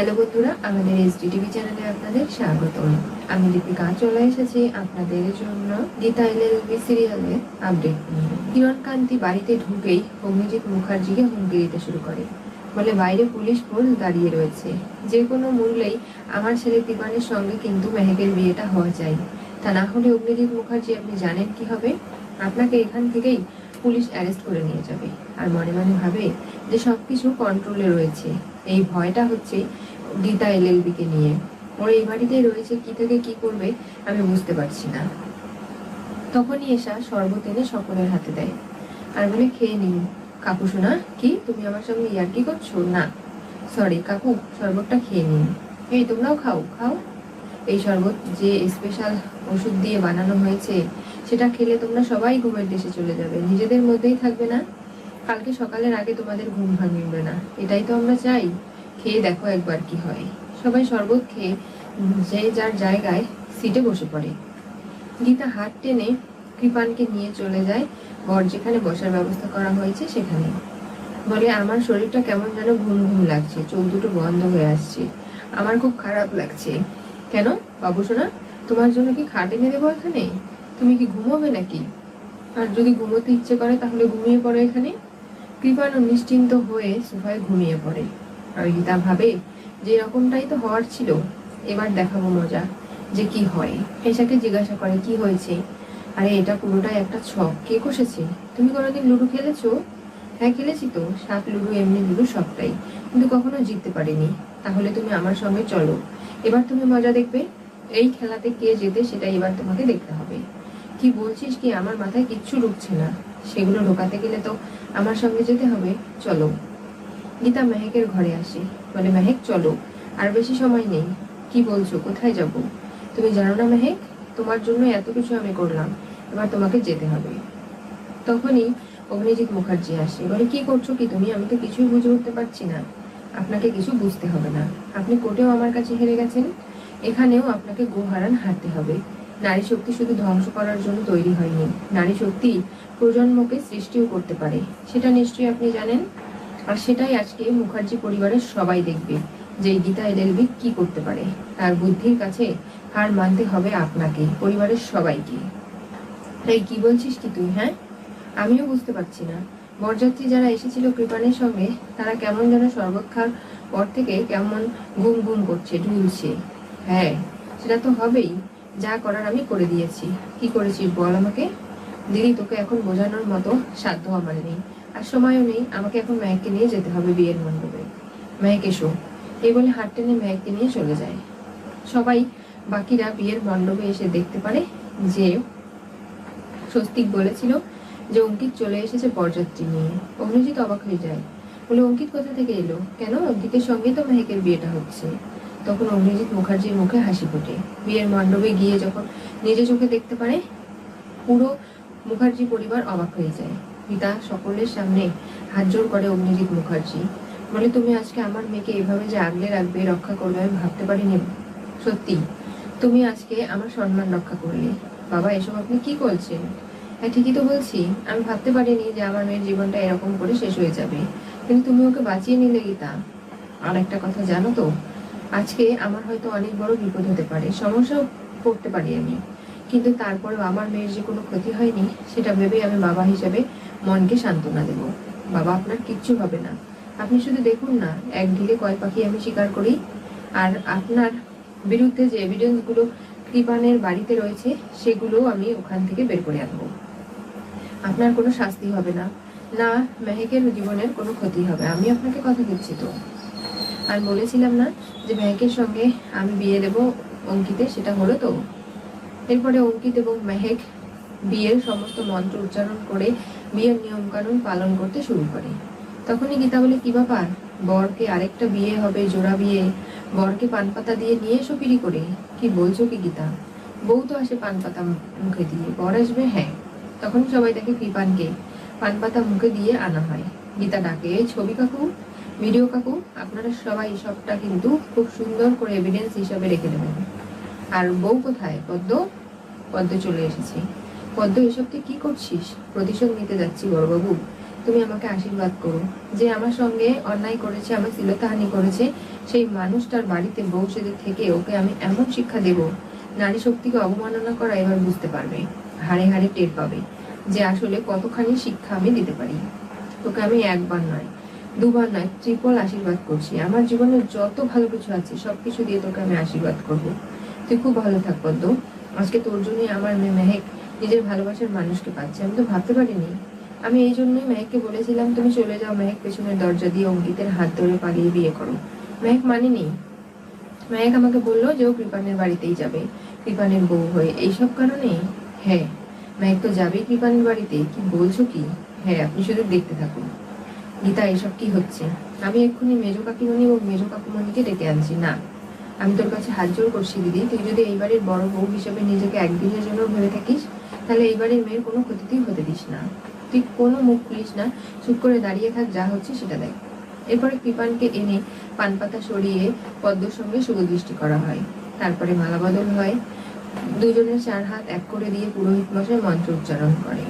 Hello বন্ধুরা আমাদের SD TV চ্যানেলে আপনাদের স্বাগত আমি দীপিকা চলে এসেছি আপনাদের জন্য গীতা এলএলবি সিরিয়ালে আপডেট নিয়ে। কিরণ কান্তি বাড়িতে ঢুকেই অগ্নিজিৎ মুখার্জিকে হুমকি দিতে শুরু করে। বলে বাইরে পুলিশ ফোর্স দাঁড়িয়ে রয়েছে। যে কোনো মূল্যেই আমার ছেলে কৃপানের সঙ্গে কিন্তু মেহেকের বিয়েটা হওয়া চাই তা না হলে অগ্নিজিৎ মুখার্জি, আপনি জানেন কি হবে? আপনাকে এখান থেকেই পুলিশ অ্যারেস্ট করে নিয়ে যাবে। আর মনে মনে ভাবে যে সব কিছু কন্ট্রোলে রয়েছে। এই ভয়টা হচ্ছে গীতা এলএলবি কে নিয়ে। ওর এই বাড়িতেই রয়েছে কি থেকে কি করবে, আমি বুঝতে পারছি না। তখনই এসা শরবত এনে সকলের হাতে দেয়। আর বলে, খেয়ে নিন। কাকু শোনা কি? তুমি আমার সঙ্গে ইয়ার্কি করছ? না। সরি, কাকু, শরবতটা খেয়ে নিন। এই, তোমরাও খাও খাও। এই শরবত যে স্পেশাল ওষুধ দিয়ে বানানো হয়েছে, সেটা খেলে তোমরা সবাই ঘুমের দেশে চলে যাবে। নিজেদের মধ্যেই থাকবে না। কালকে সকালের আগে তোমাদের ঘুম ভাঙবে না। এটাই তো আমরা চাই। খেয়ে দেখো একবার কি হয়। সবাই শরবত খেয়ে যে যার জায়গায় সিটে বসে পড়ে। গীতা হাত টেনে কৃপানকে নিয়ে চলে যায়। বর যেখানে বসার ব্যবস্থা করা হয়েছে সেখানে। বলে, আমার শরীরটা কেমন যেন ঘুম ঘুম লাগছে, চোখ দুটো বন্ধ হয়ে আসছে। আমার খুব খারাপ লাগছে। কেন? বাবু সোনা, তোমার জন্য কি খাট এনে দেবো এখানে? তুমি কি ঘুমোবে নাকি? আর যদি ঘুমোতে ইচ্ছে করে, তাহলে ঘুমিয়ে পড়ো এখানে। কৃপাণু নিশ্চিন্ত হয়ে সোফায় ঘুমিয়ে পড়ে। আর গীতা ভাবে যে এরকমটাই তো হওয়ার ছিল, এবার দেখাবো মজা যে কি হয়। এসাকে জিজ্ঞাসা করে, কি হয়েছে? আরে, এটা পুরোটাই একটা ছক। কে কষেছে? তুমি কোনোদিন লুডো খেলেছো? হ্যাঁ খেলেছি তো। সাত লুডো, এমনি লুডো সবটাই। কিন্তু কখনো জিততে পারিনি। তাহলে তুমি আমার সঙ্গে চলো। এবার তুমি মজা দেখবে। এই খেলাতে কে জেতে সেটা এবার তোমাকে দেখতে হবে। কি বলছিস কি? আমার মাথায় কিচ্ছু ঢুকছে না। সেগুলো ঢোকাতে গেলে তো আমার সঙ্গে যেতে হবে। চলো। গীতা মেহেকের ঘরে আসে। বলে, মেহেক, চলো। আর বেশি সময় নেই। কি বলছো? কোথায় যাব? তুমি জানো না মেহেক, তোমার জন্য এত কিছু আমি করলাম। এবার তোমাকে যেতে হবে। তখনই অগ্নিজিৎ মুখার্জি আসে। বলে, কি করছ কি তুমি? আমি তো কিছুই বুঝে উঠতে পারছি না। আপনাকে কিছু বুঝতে হবে না। আপনি কোর্টেও আমার কাছে হেরে গেছেন। এখানেও আপনাকে গোহারান হারতে হবে। নারী শক্তি শুধু ধ্বংস করার জন্য তৈরি হয়নি। নারী শক্তি প্রজন্মকে সৃষ্টিও করতে পারে। সেটা নিশ্চয়ই আপনি জানেন? আর সেটাই আজকে মুখার্জি পরিবারের সবাই দেখবে যে গীতা এলএলবি কি করতে পারে। তার বুদ্ধির কাছে হার মানতে হবে আপনাকে, পরিবারের সবাইকে। তাই কি বলছিস কি তুই হ্যাঁ? আমিও বুঝতে পারছি না। বরযাত্রী যারা এসেছিল কৃপানের সঙ্গে, তারা কেমন যেন খাওয়ার পর থেকে কেমন ঘুম ঘুম করছে, ঢুলছে। হ্যাঁ সেটা তো হবেই। যা করার আমি করে দিয়েছি। কি করেছিস বল আমাকে? দিদি, তোকে এখন বোঝানোর মতো সাধ্য আমার নেই। আর সময়ও নেই, আমাকে এখন মেয়েকে নিয়ে যেতে হবে বিয়ের মণ্ডপে। মেয়েক এসো এই বলে হাট টেনে মেয়েকে নিয়ে চলে যায়। সবাই বাকিরা বিয়ের মণ্ডপে এসে দেখতে পারে যে স্বস্তিক বলেছিল যে অঙ্কিত চলে এসেছে বরযাত্রী নিয়ে। অগ্নিজিৎ অবাক হয়ে যায়। বলে, অঙ্কিত কোথা থেকে এলো? কেন? অঙ্কিতের সঙ্গে তো মেহেকের বিয়েটা হচ্ছে। তখন অগ্নিজিৎ মুখার্জির মুখে হাসি ফোটে। বিয়ের মণ্ডপে গিয়ে যখন নিজে চোখে দেখতে পারে, পুরো মুখার্জি পরিবার অবাক হয়ে যায়। পিতা সকলের সামনে হাত জোর করে অগ্নিজিৎ মুখার্জি। বলে, তুমি আজকে আমার মেয়েকে এভাবে যে আগলে রাখবে, রক্ষা করবে, আমি ভাবতে পারিনি। সত্যি, তুমি আজকে আমার সম্মান রক্ষা করলে। বাবা, এসব আপনি কি করছেন? হ্যাঁ ঠিকই তো বলছি। আমি ভাবতে পারিনি যে আমার মেয়ের জীবনটা এরকম করে শেষ হয়ে যাবে। কিন্তু তুমি ওকে বাঁচিয়ে নিলে গীতা আর একটা কথা জানো তো, আজকে আমার হয়তো অনেক বড় বিপদ হতে পারে। সমস্যাও পড়তে পারি আমি। কিন্তু তারপরেও আমার মেয়ের যে কোনো ক্ষতি হয়নি, সেটা ভেবে আমি বাবা হিসেবে মনকে সান্ত্বনা দেব। বাবা আপনার কিচ্ছু হবে না। আপনি শুধু দেখুন না, এক ঢিলে কয় পাখি আমি স্বীকার করি। আর আপনার বিরুদ্ধে যে এভিডেন্সগুলো কৃপানের বাড়িতে রয়েছে সেগুলো আমি ওখান থেকে বের করে আনব। আপনার কোনো শাস্তি হবে না। না, মেহেকের জীবনের কোনো ক্ষতি হবে। আমি আপনাকে কথা দিচ্ছি তো। আর বলেছিলাম না যে, মেহেকের সঙ্গে আমি বিয়ে দেব অঙ্কিতে, সেটা হলো তো। এরপরে অঙ্কিত এবং মেহেক বিয়ের সমস্ত মন্ত্র উচ্চারণ করে বিয়ের নিয়মকানুন পালন করতে শুরু করে। তখনই গীতা বলে, কি ব্যাপার? বরকে আরেকটা বিয়ে হবে, জোড়া বিয়ে? বরকে পান পাতা দিয়ে নিয়ে এসো পিড়ি করে। কি বলছো কি গীতা? বউ তো আসে পান পাতা মুখে দিয়ে। বর আসবে? হ্যাঁ। তখন সবাই দেখে কৃপানকে পান পাতা মুখে দিয়ে আনা হয়। গীতা ডাকে, "এই ছবি কাকু, ভিডিও কাকু, আপনারা সবাই সবটা কিন্তু খুব সুন্দর করে এভিডেন্স হিসাবে রেখে দেবেন। আর বউ কোথায়? পদ্ম? পদ্ম চলে এসেছে। পদ্ম, এসব তুই কি করছিস? প্রতিশোধ নিতে যাচ্ছি বড়বাবু। তুমি আমাকে আশীর্বাদ করো। যে আমার সঙ্গে অন্যায় করেছে, আমার শ্লীলতাহানি করেছে, সেই মানুষটার বাড়িতে সেজে থেকে ওকে আমি এমন শিক্ষা দেব, নারী শক্তিকে অবমাননা করা এবার বুঝতে পারবে। হাড়ে হাড়ে টের পাবে যে আসলে কতখানি শিক্ষা আমি দিতে পারি। তোকে আমি একবার নয়, দুবার নয়, ত্রিপল আশীর্বাদ করছি। আমার জীবনে যত ভালো কিছু আছে, সবকিছু দিয়ে তোকে আমি আশীর্বাদ করব। তুই খুব ভালো থাক পদ্ম। আজকে তোর জন্যই আমার মেয়ে মেহেক নিজের ভালোবাসার মানুষকে পাচ্ছে। আমি তো ভাবতে পারিনি। আমি এই জন্যই মেহেককে বলেছিলাম, তুমি চলে যাও মেহেক পেছনের দরজা দিয়ে অঙ্কিতের হাত ধরে পালিয়ে বিয়ে করো। মেহেক মানেনি। মেহেক আমাকে বলল যে ও কৃপানের বাড়িতেই যাবে, কৃপানের বউ হয়ে। এইসব কারণে? হ্যাঁ মেহেক তো যাবেই কৃপানের বাড়িতে কি বলছো কি? হ্যাঁ আপনি শুধু দেখতে থাকুন। গীতা, এসব কি হচ্ছে? আমি এক্ষুনি মেজো কাকিমণি ও মেজো কাকুমণিকে ডেকে আনছি। না আমি তোর কাছে হাত জোর করছি, দিদি। তুই যদি এইবারের বড় বউ হিসেবে নিজেকে একদিনের জন্য ভেবে থাকিস, তাহলে এইবারের মেয়ের কোনো ক্ষতিতেই হতে দিস না। তুই কোনো মুখ খুলিস না, চুপ করে দাঁড়িয়ে থাক, যা হচ্ছে সেটা দেখ। এরপরে কৃপানকে এনে পান পাতা সরিয়ে পদ্মর সঙ্গে শুভদৃষ্টি করা হয়। তারপরে মালা বদল হয়। দুজনের চার হাত এক করে দিয়ে পুরোহিত মশাই মন্ত্র উচ্চারণ করে।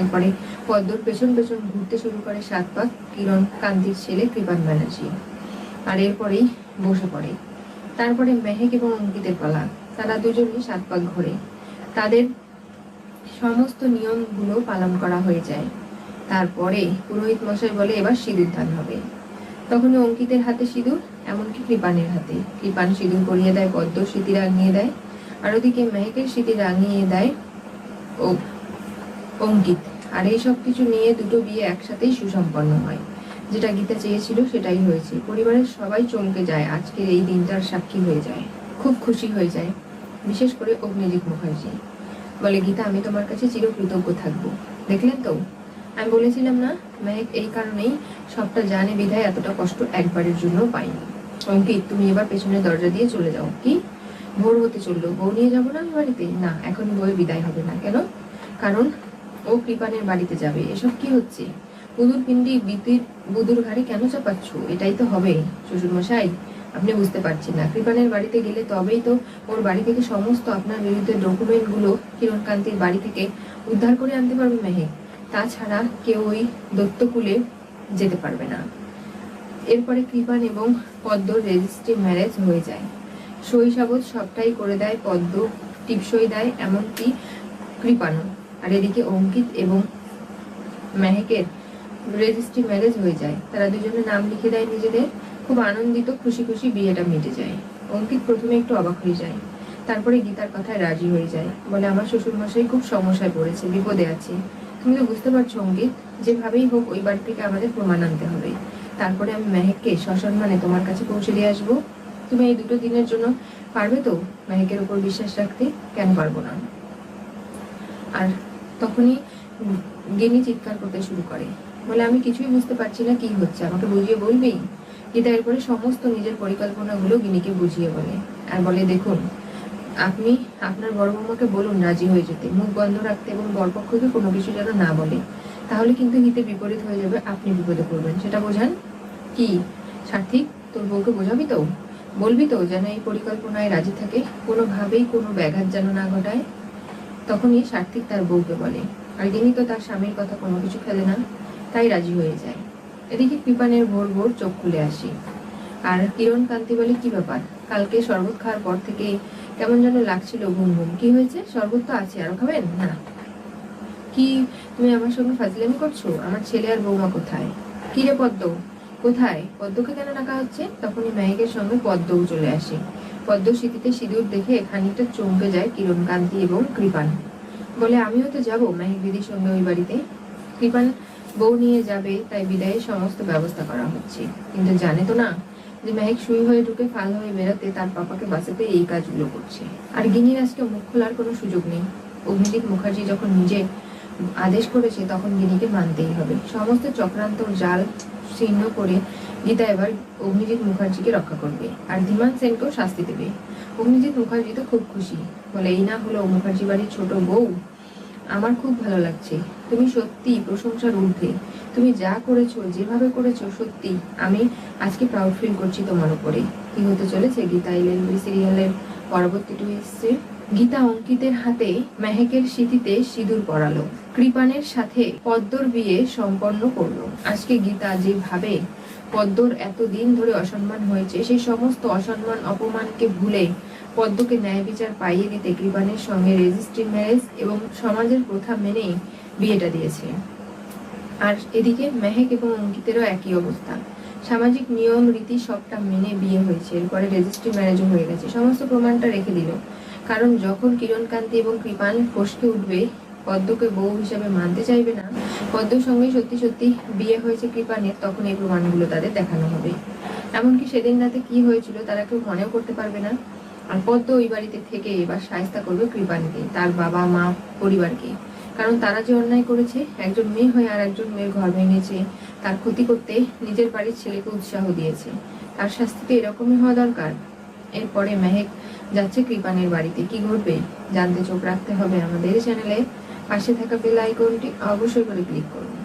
এরপরে পদ্মর পেছন পেছন ঘুরতে শুরু করে সাত পাক কিরণ কান্তির ছেলে কৃপান ব্যানার্জি। আর এরপরেই বসে পড়ে। তারপরে মেহেক এবং অঙ্কিতের পালা। তারা দুজনই সাত পাক ঘোরে। তাদের সমস্ত নিয়মগুলো পালন করা হয়ে যায়। তারপরে পুরোহিত মশাই বলে, এবার সিঁদুর দান হবে। তখন অঙ্কিতের হাতে সিঁদুর, এমনকি কৃপানের হাতে। কৃপান সিঁদুর করিয়ে দেয়, পদ্ম স্মৃতি রাঙিয়ে দেয়, আর ওদিকে মেহেকের স্মৃতি রাঙিয়ে দেয় ও অঙ্কিত। আর এই সব কিছু নিয়ে দুটো বিয়ে একসাথেই সুসম্পন্ন হয়। যেটা গীতা চেয়েছিল সেটাই হয়েছে। পরিবারের সবাই চমকে যায়। আজকের এই দিনটার সাক্ষী হয়ে যায়। খুব খুশি হয়ে যায়। বিশেষ করে অগ্নিজিৎ মুখার্জি। বলে, গীতা, আমি তোমার কাছে চিরকৃতজ্ঞ থাকব। দেখলেন তো? আমি বলেছিলাম না মেহেক এই কারণেই সবটা জানে বিধায় এতটা কষ্ট একবারের জন্য পাইনি। অঙ্কিত, তুমি এবার পেছনের দরজা দিয়ে চলে যাও। কি? ভোর হতে চলল। বউ নিয়ে যাব না বাড়িতে? না, এখন বউয়ের বিদায় হবে না। কেন? কারণ ও কৃপানের বাড়িতে যাবে। এসব কি হচ্ছে? বুদুর পিন্ডি বিতির বুদুর ঘাড়ে কেন চাপাচ্ছ? এটাই তো হবে শ্বশুর মশাই আপনি বুঝতে পারছেন না। কৃপানের বাড়িতে গেলে তবেই তো ওর বাড়ি থেকে সমস্ত আপনার বিরুদ্ধে ডকুমেন্টগুলো কিরণকান্তির বাড়ি থেকে উদ্ধার করে আনতে পারবে মেহেক তাছাড়া কেউ ওই দত্তকুলে যেতে পারবে না। এরপরে কৃপান এবং পদ্মর রেজিস্ট্রি ম্যারেজ হয়ে যায়। সাবত সবটাই করে দেয় পদ্ম, টিপসই দেয়, এমনকি কৃপানও। আর এদিকে অঙ্কিত এবং মেহেকের রেজিস্ট্রি ম্যারেজ হয়ে যায়। তারা দুজনে নাম লিখে দেয় নিজেদের। খুব আনন্দিত, খুশি খুশি বিয়েটা মিটে যায়। অঙ্কিত প্রথমে একটু অবাক হয়ে যায়। তারপরে গীতার কথায় রাজি হয়ে যায়। বলে, আমার শ্বশুর মশাই খুব সমস্যায় পড়েছে, বিপদে আছে। তুমি তো বুঝতে পারছ, অঙ্কিত, যেভাবেই হোক ওই বাড়ি থেকে আমাদের প্রমাণ আনতে হবে। তারপরে আমি মেহেককে সসম্মানে তোমার কাছে পৌঁছে দিয়ে আসব। তুমি এই দুটো দিনের জন্য পারবে তো মেহেকের উপর বিশ্বাস রাখতে? কেন পারব না? আর তখনই গেনি চিৎকার করতে শুরু করে। বলে, আমি কিছুই বুঝতে পারছি না, কি হচ্ছে? আমাকে বুঝিয়ে বলবি? গীতা এরপরে সমস্ত নিজের পরিকল্পনাগুলো গিনিকে বুঝিয়ে বলে আর বলে, দেখুন, আপনি আপনার বড় বৌমাকে বলুন রাজি হয়ে যেতে। মুখ বন্ধ রাখতে এবং বরপক্ষকে কোনো কিছু যেন না বলে, তাহলে কিন্তু হিতে বিপরীত হয়ে যাবে, আপনি বিপদে পড়বেন। সেটা বোঝান? কি? সার্থিক তোর বউকে বোঝাবি তো? বলবি তো যেন এই পরিকল্পনায় রাজি থাকে? কোনোভাবেই কোনো ব্যাঘাত যেন না ঘটায়? তখনই সার্থিক তার বউকে বলে, আর গিনি তো তার স্বামীর কথা কোনো কিছু খেলে না। তাই রাজি হয়ে যায়। এদিকে কৃপানের ভোর ভোর চোখ খুলে আসি। আর কিরণ কান্তি বলে, কি ব্যাপার? কালকে শরবত খাওয়ার পর থেকে কেমন যেন লাগছিল ঘুম ঘুম কি হয়েছে? শরবত তো আছে, আরও খাবেন? না। কি, তুমি আমার সঙ্গে ফাজলামি করছ? আমার ছেলে আর বৌমা কোথায়? কি রে পদ্ম? কোথায়? পদ্মকে কেন ডাকা হচ্ছে? তখনই মেহেকের সঙ্গে পদ্মও চলে আসে। পদ্ম স্মৃতিতে সিঁদুর দেখে খানিকটা চমকে যায় কিরণ কান্তি এবং কৃপান। বলে, আমিও তো যাব মেহেক দিদির সঙ্গে ওই বাড়িতে। কৃপান বউ নিয়ে যাবে, তাই বিদায়ের সমস্ত ব্যবস্থা করা হচ্ছে। কিন্তু জানে তো না যে মেহেক সুই হয়ে ঢুকে ফাল হয়ে বেরোতে তার পাপাকে বাঁচাতে এই কাজগুলো করছে। আর গিনির আজকে মুখ খোলার কোনো সুযোগ নেই। অগ্নিদীপ মুখার্জি যখন নিজে আদেশ করেছে, তখন গিনিকে মানতেই হবে। সমস্ত চক্রান্ত, জাল, ছিন্ন করে গীতা এবার অগ্নিজিৎ মুখার্জিকে রক্ষা করবে। আর ধীমান সেনকেও শাস্তি দেবে। অগ্নিজিৎ মুখার্জি তো খুব খুশি। বলে, এই না হলো মুখার্জি বাড়ির ছোট বউ। আমার খুব ভালো লাগছে। তুমি সত্যি প্রশংসার ঊর্ধ্বে। তুমি যা করেছ, যেভাবে করেছ সত্যি আমি আজকে প্রাউড ফিল করছি তোমার উপরে। কি হতে চলেছে? গীতা এলএলবি সিরিয়ালের পরবর্তী টুইস্টে গীতা অঙ্কিতের হাতে মেহেকের স্মৃতিতে সিঁদুর পরালো। কৃপানের সাথে পদ্মর বিয়ে সম্পন্ন করল। আজকে গীতা যেভাবে পদ্মর এতদিন ধরে অসম্মান হয়েছে, সেই সমস্ত অসম্মান, অপমানকে ভুলে পদ্মকে ন্যায় বিচার পাইয়ে দিতে কৃপানের সঙ্গে রেজিস্ট্রি ম্যারেজ এবং সমাজের প্রথা মেনেই বিয়েটা দিয়েছে। আর এদিকে মেহেক এবং অঙ্কিতেরও একই অবস্থা। সামাজিক নিয়ম, রীতি সবটা মেনে বিয়ে হয়েছে। এরপরে রেজিস্ট্রি ম্যারেজও হয়ে গেছে। সমস্ত প্রমাণটা রেখে দিল। কারণ যখন কিরণকান্তি এবং কৃপান ফসকে উঠবে, পদ্মকে বউ হিসাবে মানতে চাইবে না, পদ্মর সঙ্গে সত্যি সত্যি বিয়ে হয়েছে কৃপানের তখন এই প্রমাণগুলো তাদের দেখানো হবে। এমনকি সেদিন রাতে কি হয়েছিল তারা কেউ মনেও করতে পারবে না। আর পদ্ম ওই বাড়িতে থেকে এবার সায়স্তা করবে কৃপানকে, তার বাবা, মা, পরিবারকে। কারণ তারা যে অন্যায় করেছে, একজন মেয়ে হয়ে আর একজন মেয়ের ঘর ভেঙেছে, তার ক্ষতি করতে নিজের বাড়ির ছেলেকে উৎসাহ দিয়েছে। তার শাস্তি তো এরকমই হওয়া দরকার। এরপরে মেহেক যাচ্ছে কৃপানের বাড়িতে। কি ঘটবে? জানতে চোখ রাখতে হবে আমাদের চ্যানেলে। পাশে থাকা বেল আইকনটি অবশ্যই করে ক্লিক করুন।